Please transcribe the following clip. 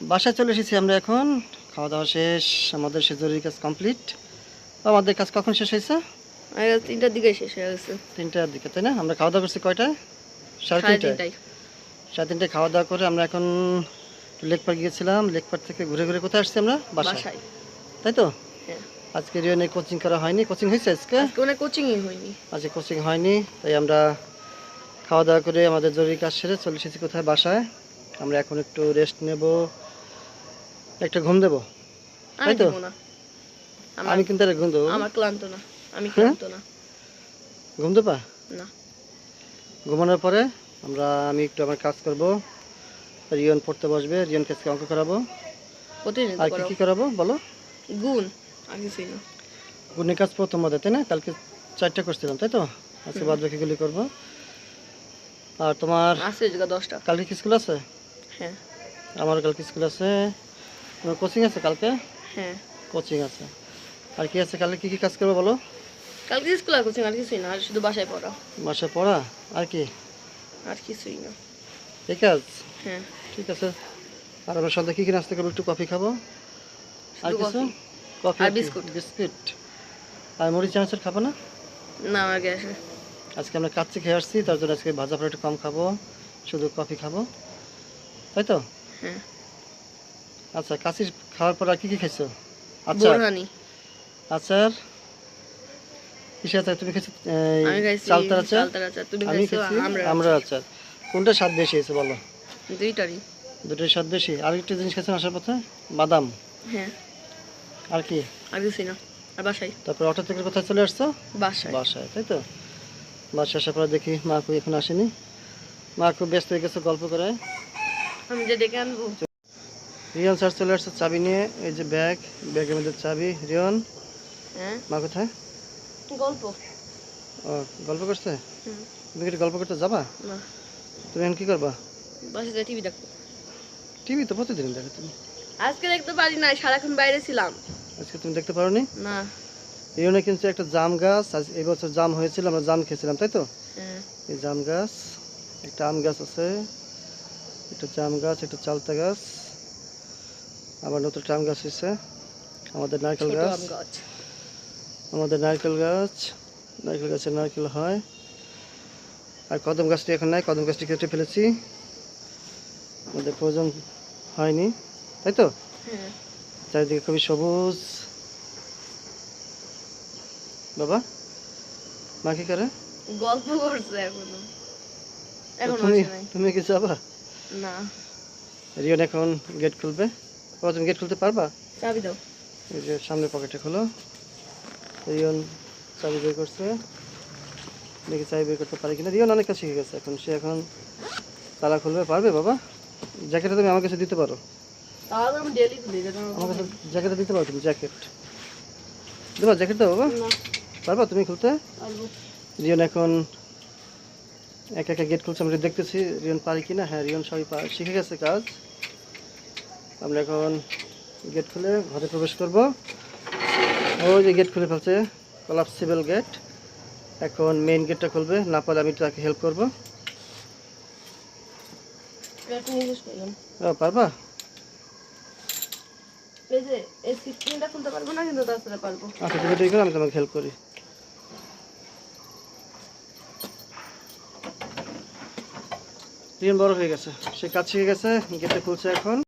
বাসায় চলে এসেছি আমরা এখন। খাওয়া দাওয়া শেষ আমাদের সে জরুরি কাজ কমপ্লিট আমাদের কাজ কখন শেষ হয়েছে? তিনটার দিকে শেষ হয়ে গেছে। তিনটার দিকে তাই না? আমরা খাওয়া দাওয়া করছি কয়টায়? সাড়ে তিনটায়। সাড়ে তিনটায় খাওয়া দাওয়া করে আমরা এখন লেক পার্ক গিয়েছিলাম লেক পার্ক থেকে ঘুরে ঘুরে কোথায় আসছি আমরা? বাসায়। তাই তো? হ্যাঁ। আজকে রিওনে কোচিং করা হয়নি। কোচিং হয়েছে আজকে? আজকে কোচিংই হয়নি। আজকে কোচিং হয়নি তাই আমরা খাওয়া দাওয়া করে আমাদের জরুরি কাজ সেরে চলে এসেছি কোথায়? বাসায়। আমরা এখন একটু রেস্ট নেব। একটা ঘুম দেবো? আমি তো? না। আমি কিন্তু আর ঘুম দেবো। আমার ক্লান্ত না। আমি হ্যাঁ? ক্লান্ত না। ঘুম দেবা? না। ঘুমানোর পরে আমরা আমি একটু আমার কাজ করব। রিয়ন পড়তে বসবে। রিয়ন কাজকে অঙ্ক করাবো। আর কি কি করাবো বলো? গুণ। কিছুই না গুণের কাজ প্রথম মধ্যে তাই না? কালকে চারটা করছিলাম তাই তো? আজকে বাদ বাকিগুলি করব। আর তোমার আছে জায়গা দশটা। কালকে কি স্কুল আছে? হ্যাঁ। আমারও কালকে স্কুল আছে। তোমার কোচিং আছে কালকে? হ্যাঁ। কোচিং আছে। আর কি আছে? কালকে কি কি কাজ করব বলো? কালকে স্কুল আর কোচিং আর কিছুই না আর শুধু বাসায় পড়া। বাসায় পড়া? আর কি? আর কিছুই না। ঠিক আছে হ্যাঁ। ঠিক আছে। আর আমরা সন্ধ্যা কি কি নাস্তা করব? একটু কফি খাব। আর কিছু? কফি। আর বিস্কুট। বিস্কুট। আর মুড়ি চানাচুর খাব না? না আমার গ্যাসে আজকে আমরা কাচ্চি খেয়ে আসছি তার জন্য আজকে ভাজা একটু কম খাব। শুধু কফি খাব। তাই তো? হ্যাঁ। আচ্ছা কাশি খাওয়ার পর আর কি কি খাইছো? আচ্ছা বোরহানি আচার? কিসে আচার? তুমি খাইছি চালতার আচার? তুমি আমি খাইছো আমরা আচার। কোনটা স্বাদ বেশি হয়েছে বলো? দুইটারই। দুটোই স্বাদ বেশি। আর একটা জিনিস আসার পথে? বাদাম। হ্যাঁ। আর কি? আর কিছুই না। আর বাসায়? তারপর অটো থেকে কোথায় চলে আসছো? বাসায়। বাসায় তাই তো? বাসায় আসার পরে দেখি মা খুব এখন আসেনি। মা খুব ব্যস্ত হয়ে গেছে গল্প করে। আমি যে ডেকে আনব। রিয়ন স্যার চলে আসছে চাবি নিয়ে। এই যে ব্যাগ ব্যাগের মধ্যে চাবি। রিয়ন হ্যাঁ? মা কোথায়? গল্প। ও গল্প করছে? তুমি কি গল্প করতে যাবা? না। তুমি এখন কি করবা? বাসায় যাই টিভি দেখব। টিভি তো প্রতিদিন দেখো তুমি। আজকে দেখতে পারি না সারাক্ষণ বাইরে ছিলাম। আজকে তুমি দেখতে পারোনি? না। রিয়নে কিন্তু একটা জাম গাছ। আজ এবছর জাম হয়েছিল আমরা জাম খেয়েছিলাম তাই তো? হ্যাঁ। এই জাম গাছ একটা আম গাছ আছে একটা জাম গাছ একটা চালতা গাছ। আবার নতুন আম গাছ হয়েছে আমাদের নারকেল গাছ। আমাদের নারকেল গাছ। নারকেল গাছের নারকেল হয়। আর কদম গাছটি এখন নাই কদম গাছটি কেটে ফেলেছি। আমাদের প্রয়োজন হয়নি তাই তো? হ্যাঁ। চারিদিকে খুবই সবুজ। বাবা মা কি করে? গল্প করছে এখনও। তুমি তুমি কি যাবা? না। রিয়ন এখন গেট খুলবে। বাবা তুমি গেট খুলতে পারবা? চাবি দাও। এই যে সামনে পকেটে খোলো। রিয়ন চাবি বের করছে। দেখি চাবি বের করতে পারে কিনা। রিয়ন অনেক কাজ শিখে গেছে। এখন সে এখন তালা খুলবে পারবে বাবা? জ্যাকেটটা তুমি আমার কাছে দিতে পারো। আমার কাছে জ্যাকেটটা দিতে পারো তুমি জ্যাকেট। দেবা জ্যাকেট দাও বাবা। না। পারবা তুমি খুলতে? পারব। রিয়ন এখন একা একা গেট খুলছে আমরা দেখতেছি। রিয়ন পারি কিনা? হ্যাঁ রিয়ন সবই শিখে গেছে কাজ। আমরা এখন গেট খুলে ঘরে প্রবেশ করব। ওই যে গেট খুলে ফেলছে কলাপসিবল গেট এখন মেইন গেটটা খুলবে না পারলে আমি তাকে হেল্প করব। পারবা? আচ্ছা তুমি আমি তোমাকে হেল্প করি। বড় হয়ে গেছে সে কাজ শিখে গেছে গেটে খুলছে এখন।